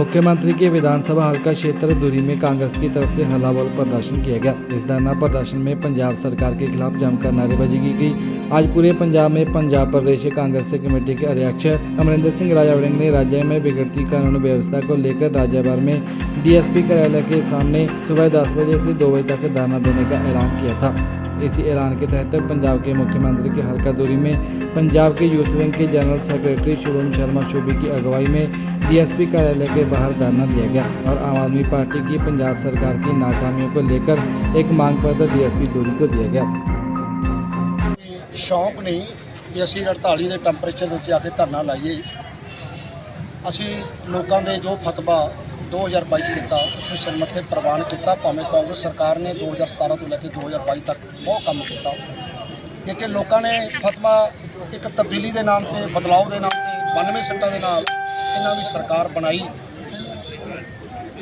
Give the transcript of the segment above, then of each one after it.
मुख्यमंत्री के विधानसभा हल्का क्षेत्र दूरी में कांग्रेस की तरफ़ से हल्ला बोल प्रदर्शन किया गया। इस धरना प्रदर्शन में पंजाब सरकार के खिलाफ जमकर नारेबाजी की गई। आज पूरे पंजाब में पंजाब प्रदेश कांग्रेस कमेटी के अध्यक्ष अमरिंदर सिंह राजा वड़िंग ने राज्य में बिगड़ती कानून व्यवस्था को लेकर राज्य भर में डीएसपी कार्यालय के सामने सुबह 10 बजे से दो बजे तक धरना देने का ऐलान किया था। इसी ऐलान के तहत पंजाब के मुख्यमंत्री के हल्का दूरी में पंजाब के यूथ विंग के जनरल सेक्रेटरी शुभम शर्मा शोभी की अगुवाई में डीएसपी कार्यालय के बाहर धरना दिया गया और आम आदमी पार्टी की पंजाब सरकार की नाकामियों को लेकर एक मांग पत्र डीएसपी दूरी को दिया गया ਸ਼ੌਂਕ ਨਹੀਂ ਵੀ ਅਸੀਂ 48 ਦੇ ਟੈਂਪਰੇਚਰ ਦੇ ਉੱਤੇ ਆ ਕੇ ਧਰਨਾ ਲਾਈਏ ਅਸੀਂ ਲੋਕਾਂ ਦੇ ਜੋ ਫਤਵਾ 2022 ਚ ਦਿੱਤਾ ਉਸ ਨੂੰ ਸਰਮੱਥੇ ਪ੍ਰਵਾਨ ਕੀਤਾ, ਭਾਵੇਂ ਕਾਂਗਰਸ ਸਰਕਾਰ ਨੇ 2017 ਤੋਂ ਲੈ ਕੇ 2022 ਤੱਕ ਬਹੁਤ ਕੰਮ ਕੀਤਾ। ਕਿਉਂਕਿ ਲੋਕਾਂ ਨੇ ਫਤਵਾ ਇੱਕ ਤਬਦੀਲੀ ਦੇ ਨਾਮ ਤੇ ਬਦਲਾਅ ਦੇ ਨਾਮ ਤੇ 92 ਸੱਟਾਂ ਦੇ ਨਾਲ ਇਹਨਾਂ ਦੀ ਸਰਕਾਰ ਬਣਾਈ।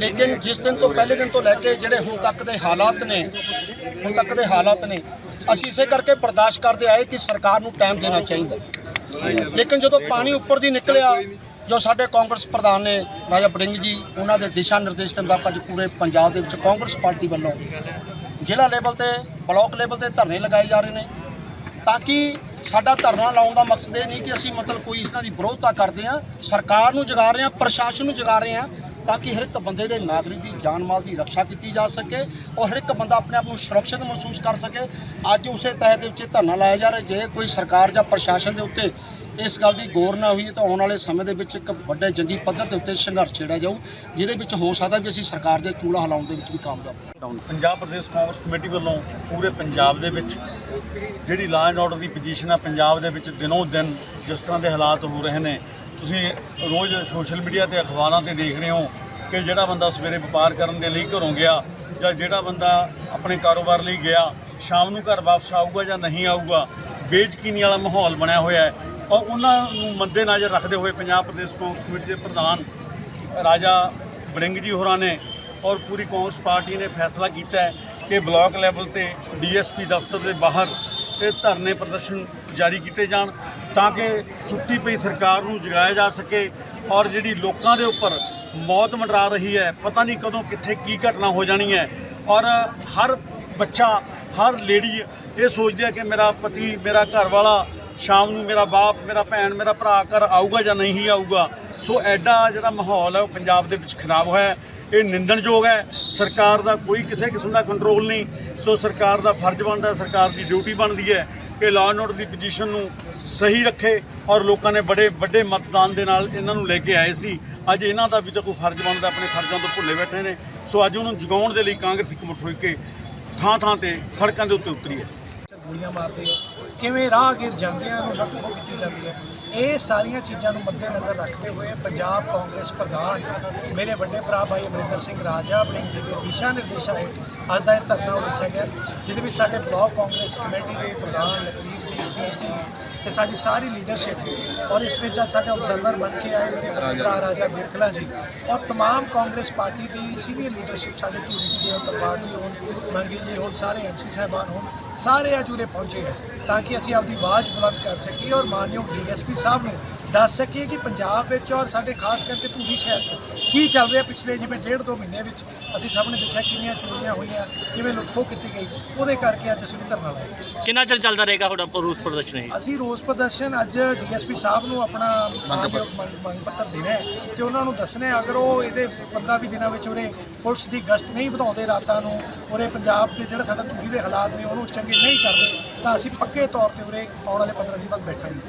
ਲੇਕਿਨ ਜਿਸ ਦਿਨ ਤੋਂ ਪਹਿਲੇ ਦਿਨ ਤੋਂ ਲੈ ਕੇ ਜਿਹੜੇ ਹੁਣ ਤੱਕ ਦੇ ਹਾਲਾਤ ਨੇ, ਹੁਣ ਤੱਕ ਦੇ ਹਾਲਾਤ ਨੇ, ਅਸੀਂ ਇਸੇ ਕਰਕੇ ਬਰਦਾਸ਼ਤ ਕਰਦੇ ਆਏ ਕਿ ਸਰਕਾਰ ਨੂੰ ਟਾਈਮ ਦੇਣਾ ਚਾਹੀਦਾ। ਲੇਕਿਨ ਜਦੋਂ ਪਾਣੀ ਉੱਪਰ ਦੀ ਨਿਕਲਿਆ ਜੋ ਸਾਡੇ ਕਾਂਗਰਸ ਪ੍ਰਧਾਨ ਨੇ ਰਾਜਾ ਬੜਿੰਗ ਜੀ, ਉਹਨਾਂ ਦੇ ਦਿਸ਼ਾ ਨਿਰਦੇਸ਼ ਦੇ ਮੁਤਾਬਕ ਅੱਜ ਪੂਰੇ ਪੰਜਾਬ ਦੇ ਵਿੱਚ ਕਾਂਗਰਸ ਪਾਰਟੀ ਵੱਲੋਂ ਜ਼ਿਲ੍ਹਾ ਲੈਵਲ ਤੇ, ਬਲਾਕ ਲੈਵਲ ਤੇ ਧਰਨੇ ਲਗਾਏ ਜਾ ਰਹੇ ਨੇ। ਤਾਂ ਕਿ ਸਾਡਾ ਧਰਨਾ ਲਾਉਣ ਦਾ ਮਕਸਦ ਇਹ ਨਹੀਂ ਕਿ ਅਸੀਂ ਮਤਲਬ ਕੋਈ ਇਸ ਤਰ੍ਹਾਂ ਦੀ ਵਿਰੋਧਤਾ ਕਰਦੇ ਹਾਂ, ਸਰਕਾਰ ਨੂੰ ਜਗਾ ਰਹੇ ਹਾਂ, ਪ੍ਰਸ਼ਾਸਨ ਨੂੰ ਜਗਾ ਰਹੇ ਹਾਂ, ਤਾਂ ਕਿ ਹਰ ਇੱਕ ਬੰਦੇ ਦੇ ਨਾਗਰਿਕ ਦੀ ਜਾਨ ਮਾਲ ਦੀ ਰੱਖਿਆ ਕੀਤੀ ਜਾ ਸਕੇ ਔਰ ਹਰ ਇੱਕ ਬੰਦਾ ਆਪਣੇ ਆਪ ਨੂੰ ਸੁਰੱਖਿਅਤ ਮਹਿਸੂਸ ਕਰ ਸਕੇ। ਅੱਜ ਉਸੇ ਤਹਿਤ ਦੇ ਵਿੱਚ ਧਰਨਾ ਲਾਇਆ ਜਾ ਰਿਹਾ, ਜੇ ਕੋਈ ਸਰਕਾਰ ਜਾਂ ਪ੍ਰਸ਼ਾਸਨ ਦੇ ਉੱਤੇ ਇਸ ਗੱਲ ਦੀ ਗੌਰ ਨਾ ਹੋਈ ਤਾਂ ਆਉਣ ਵਾਲੇ ਸਮੇਂ ਦੇ ਵਿੱਚ ਇੱਕ ਵੱਡੇ ਜੰਗੀ ਪੱਧਰ ਦੇ ਉੱਤੇ ਸੰਘਰਸ਼ ਛੇੜਿਆ ਜਾਊ, ਜਿਹਦੇ ਵਿੱਚ ਹੋ ਸਕਦਾ ਵੀ ਅਸੀਂ ਸਰਕਾਰ ਦੇ ਚੂੜਾ ਹਿਲਾਉਣ ਦੇ ਵਿੱਚ ਵੀ ਕਾਮਯਾਬ ਹੋਵਾਂਗੇ ਪੰਜਾਬ ਪ੍ਰਦੇਸ਼ ਕਾਂਗਰਸ ਕਮੇਟੀ ਵੱਲੋਂ ਪੂਰੇ ਪੰਜਾਬ ਦੇ ਵਿੱਚ ਜਿਹੜੀ ਲਾਅ ਐਂਡ ਆਰਡਰ ਦੀ ਪੋਜੀਸ਼ਨ ਆ, ਪੰਜਾਬ ਦੇ ਵਿੱਚ ਦਿਨੋਂ ਦਿਨ ਜਿਸ ਤਰ੍ਹਾਂ ਦੇ ਹਾਲਾਤ ਹੋ ਰਹੇ ਨੇ, ਤੁਸੀਂ ਰੋਜ਼ ਸੋਸ਼ਲ ਮੀਡੀਆ ਤੇ ਅਖਬਾਰਾਂ ਤੇ ਦੇਖ ਰਹੇ ਹੋ ਕਿ ਜਿਹੜਾ ਬੰਦਾ ਸਵੇਰੇ ਵਪਾਰ ਕਰਨ ਦੇ ਲਈ ਘਰੋਂ ਗਿਆ ਜਾਂ ਜਿਹੜਾ ਬੰਦਾ ਆਪਣੇ ਕਾਰੋਬਾਰ ਲਈ ਗਿਆ, ਸ਼ਾਮ ਨੂੰ ਘਰ ਵਾਪਸ ਆਊਗਾ ਜਾਂ ਨਹੀਂ ਆਊਗਾ ਬੇਜ਼ਕੀਨੀ ਵਾਲਾ ਮਾਹੌਲ ਬਣਿਆ ਹੋਇਆ ਹੈ। ਔਰ ਉਹਨਾਂ ਨੂੰ ਮੱਦੇ ਨਜ਼ਰ ਰੱਖਦੇ ਹੋਏ ਪੰਜਾਬ ਪ੍ਰਦੇਸ਼ ਕਾਂਗਰਸ ਕਮੇਟੀ ਦੇ ਪ੍ਰਧਾਨ ਰਾਜਾ ਬੜਿੰਗ ਜੀ ਹੋਰਾਂ ਨੇ ਔਰ ਪੂਰੀ ਕਾਂਗਰਸ ਪਾਰਟੀ ਨੇ ਫੈਸਲਾ ਕੀਤਾ ਹੈ ਕਿ ਬਲਾਕ ਲੈਵਲ ਤੇ ਡੀਐਸਪੀ ਦਫ਼ਤਰ ਦੇ ਬਾਹਰ ਇਹ ਧਰਨੇ ਪ੍ਰਦਰਸ਼ਨ ਜਾਰੀ ਕੀਤੇ ਜਾਣ ਤਾਂ ਕਿ ਸੁੱਤੀ ਪਈ ਸਰਕਾਰ ਨੂੰ ਜਗਾਇਆ ਜਾ ਸਕੇ ਔਰ ਜਿਹੜੀ ਲੋਕਾਂ ਦੇ ਉੱਪਰ ਮੌਤ ਮੰਡਰਾ ਰਹੀ ਹੈ, ਪਤਾ ਨਹੀਂ ਕਦੋਂ ਕਿੱਥੇ ਕੀ ਘਟਨਾ ਹੋ ਜਾਣੀ ਹੈ ਔਰ ਹਰ ਬੱਚਾ, ਹਰ ਲੇਡੀ ਇਹ ਸੋਚਦੀ ਹੈ ਕਿ ਮੇਰਾ ਪਤੀ, ਮੇਰਾ ਘਰ ਵਾਲਾ ਸ਼ਾਮ ਨੂੰ ਮੇਰਾ ਬਾਪ, ਮੇਰਾ ਭੈਣ, ਮੇਰਾ ਭਰਾ ਘਰ ਆਊਗਾ ਜਾਂ ਨਹੀਂ ਆਊਗਾ? ਸੋ ਐਡਾ ਜਿਹੜਾ ਮਾਹੌਲ ਹੈ ਉਹ ਪੰਜਾਬ ਦੇ ਵਿੱਚ ਖਰਾਬ ਹੋਇਆ ਇਹ ਨਿੰਦਣਯੋਗ ਹੈ। ਸਰਕਾਰ ਦਾ ਕੋਈ ਕਿਸੇ ਕਿਸਮ ਦਾ ਕੰਟਰੋਲ ਨਹੀਂ। ਸੋ ਸਰਕਾਰ ਦਾ ਫਰਜ਼ ਬਣਦਾ ਸਰਕਾਰ ਦੀ ਡਿਊਟੀ ਬਣਦੀ ਹੈ ਕਿ ਲਾਅ ਐਂਡ ਆਰਡਰ ਦੀ ਪੋਜੀਸ਼ਨ ਨੂੰ ਸਹੀ ਰੱਖੇ ਔਰ ਲੋਕਾਂ ਨੇ ਬੜੇ ਵੱਡੇ ਮਤਦਾਨ ਦੇ ਨਾਲ ਇਹਨਾਂ ਨੂੰ ਲੈ ਕੇ ਆਏ ਸੀ। ਅੱਜ ਇਹਨਾਂ ਦਾ ਵੀ ਤਾਂ ਕੋਈ ਫਰਜ਼ ਬਣਦਾ, ਆਪਣੇ ਫਰਜ਼ਾਂ ਤੋਂ ਭੁੱਲੇ ਬੈਠੇ ਨੇ। ਸੋ ਅੱਜ ਉਹਨੂੰ ਜਗਾਉਣ ਦੇ ਲਈ ਕਾਂਗਰਸ ਇਕਮੁੱਠ ਹੋਈ ਕੇ ਥਾਂ ਥਾਂ ਤੇ ਸੜਕਾਂ ਦੇ ਉੱਤੇ ਉਤਰੀ ਹੈ। ਗੋਲੀਆਂ ਮਾਰਦੇ ਆ ਕਿਵੇਂ ਰਾਹਗੀਰ ਜਾਂਦਿਆਂ ਨੂੰ ਲੁੱਟ ਕੀਤੀ ਜਾਂਦੀ ਹੈ। ਇਹ ਸਾਰੀਆਂ ਚੀਜ਼ਾਂ ਨੂੰ ਮੱਦੇਨਜ਼ਰ ਰੱਖਦੇ ਹੋਏ ਪੰਜਾਬ ਕਾਂਗਰਸ ਪ੍ਰਧਾਨ ਮੇਰੇ ਵੱਡੇ ਭਰਾ ਭਾਈ ਅਮਰਿੰਦਰ ਸਿੰਘ ਰਾਜਾ, ਆਪਣੇ ਜੀ ਦਿਸ਼ਾ ਨਿਰਦੇਸ਼ਾਂ ਹੇਠ ਅੱਜ ਦਾ ਇਹ ਧਰਨਾ ਉਲੀਕਿਆ ਗਿਆ, ਜਿਹਦੇ ਵਿੱਚ ਸਾਡੇ ਬਲਾਕ ਕਾਂਗਰਸ ਕਮੇਟੀ ਦੇ ਪ੍ਰਧਾਨ ਲਖਵੀਰ ਜੀ, ਸਤੀਸ਼ ਜੀ ਤੇ ਸਾਡੀ ਸਾਰੀ ਲੀਡਰਸ਼ਿਪ ਔਰ ਇਸ ਵਿੱਚ ਅੱਜ ਸਾਡੇ ਆਬਜ਼ਰਵਰ ਬਣ ਕੇ ਆਏ ਮੇਰੇ ਵੱਡੇ ਭਰਾ ਰਾਜਾ ਬਿਰਖਲਾ ਜੀ ਔਰ तमाम ਕਾਂਗਰਸ ਪਾਰਟੀ ਦੀ ਸੀਨੀਅਰ ਲੀਡਰਸ਼ਿਪ ਸਾਡੇ ਧੂਰੀ ਜੀ ਹੋਣ ਤਲਵਾਰ ਜੀ ਹੋਣ ਮੰਗੀ ਜੀ ਹੋਣ ਸਾਰੇ ਐਮਸੀ ਸਾਹਿਬਾਨ ਹੋਣ ਸਾਰੇ ਅੱਜ ਉਰੇ ਪਹੁੰਚੇ ਹੈ ਤਾਂ ਕਿ ਅਸੀਂ ਆਪਦੀ ਆਵਾਜ਼ ਬੁਲੰਦ ਕਰ ਸਕੀਏ ਔਰ ਮਾਨਯੋਗ ਡੀਐਸਪੀ ਸਾਹਿਬ ਨੂੰ ਦੱਸ ਸਕੀਏ ਕਿ ਪੰਜਾਬ ਵਿੱਚ ਔਰ ਸਾਡੇ ਖਾਸ ਕਰਕੇ ਧੂਰੀ ਸ਼ਹਿਰ 'ਚ ਕੀ ਚੱਲ ਰਿਹਾ ਪਿਛਲੇ ਜਿਵੇਂ ਡੇਢ ਦੋ ਮਹੀਨੇ ਵਿੱਚ? ਅਸੀਂ ਸਭ ਨੇ ਦੇਖਿਆ ਕਿੰਨੀਆਂ ਚੋਰੀਆਂ ਹੋਈਆਂ ਕਿਵੇਂ ਲੁੱਟਖੋ ਕੀਤੀ ਗਈ। ਉਹਦੇ ਕਰਕੇ ਅੱਜ ਅਸੀਂ ਵੀ ਧਰਨਾ ਲਾਇਆ। ਕਿੰਨਾ ਚਿਰ ਚੱਲਦਾ ਰਹੇਗਾ ਤੁਹਾਡਾ ਰੋਸ ਪ੍ਰਦਰਸ਼ਨ ਇਹ? ਅਸੀਂ ਰੋਸ ਪ੍ਰਦਰਸ਼ਨ ਅੱਜ ਡੀਐਸਪੀ ਸਾਹਿਬ ਨੂੰ ਆਪਣਾ ਮੰਗ ਪੱਤਰ। ਦੇਣਾ ਹੈ ਤੇ ਉਹਨਾਂ ਨੂੰ ਦੱਸਣਾ ਹੈ ਅਗਰ ਉਹ ਇਹਦੇ 15-20 ਦਿਨਾਂ ਵਿੱਚ ਉਰੇ ਪੁਲਿਸ ਦੀ ਗਸ਼ਤ ਨਹੀਂ ਵਧਾਉਂਦੇ ਰਾਤਾਂ ਨੂੰ ਉਰੇ ਪੰਜਾਬ ਤੇ ਜਿਹੜਾ ਸਾਡਾ ਧੂਰੀ ਦੇ ਹਾਲਾਤ ਨੇ ਉਹਨੂੰ ਚੰਗੇ ਨਹੀਂ ਕਰਦੇ ਤਾਂ ਅਸੀਂ ਪੱਕੇ ਤੌਰ ਤੇ ਉਰੇ ਆਉਣ ਵਾਲੇ 15 ਦਿਨ ਬਾਅਦ ਬੈਠਾਂਗੇ।